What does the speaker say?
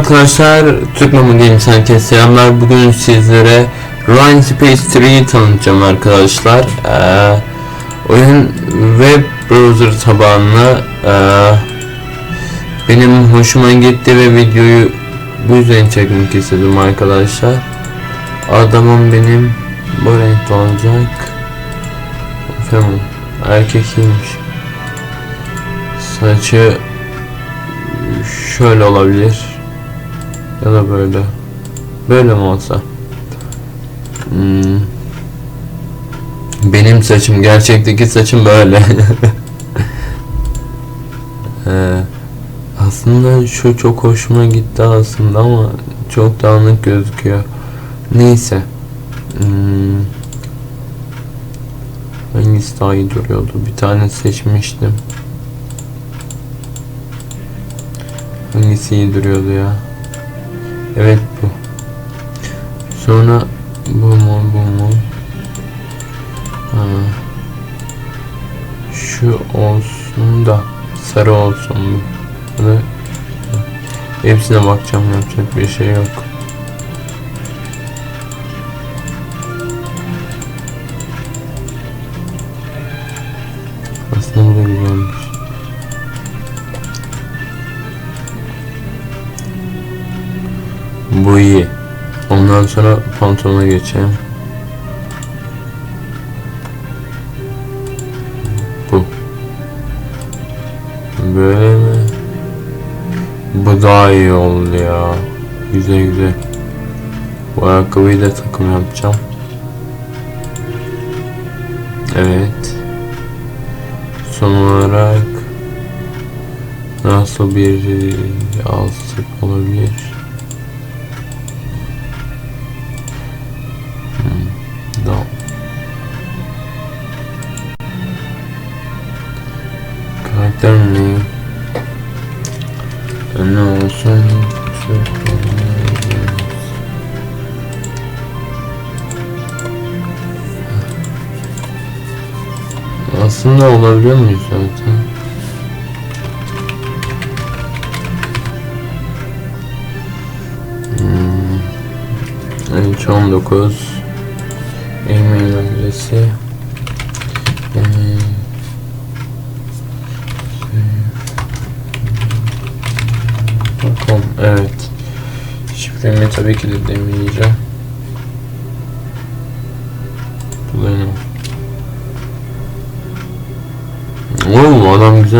arkadaşlar, Türk Mama Games herkese selamlar. Bugün sizlere Ryan Space 3'yi tanıtacağım arkadaşlar. Ee, oyun web browser tabanlı. Ee, benim hoşuma gitti ve videoyu bu yüzden çekmek istedim arkadaşlar. Adamım benim bu renkte olacak. Efendim, erkekiymiş. Saçı şöyle olabilir ya da böyle. Böyle mi olsa? Hmm. benim saçım gerçekteki saçım böyle. Ee, aslında şu çok hoşuma gitti aslında ama çok dağınık gözüküyor. Neyse. Hmm. hangisi daha iyi duruyordu? Bir tane seçmiştim. Hangisi iyi duruyordu ya? Evet bu. Sonra bu mu bu mu? Ha. Şu olsun da sarı olsun bu. Da hepsine bakacağım yapacak bir şey yok. Aslında bu da güzelmiş. Bu iyi. Ondan sonra pantolona geçeyim. Bu. Böyle mi? Bu daha iyi oldu ya. Güzel güzel. Bu ayakkabıyı da takım yapacağım. Evet. Son olarak nasıl bir alsık Karakter ne? Ne olsun? Aslında olabiliyor muyuz zaten? Hmm. 13 e-mail adresi Ee, .com evet. Şifremi tabii ki de demeyeceğim Oo adam güzel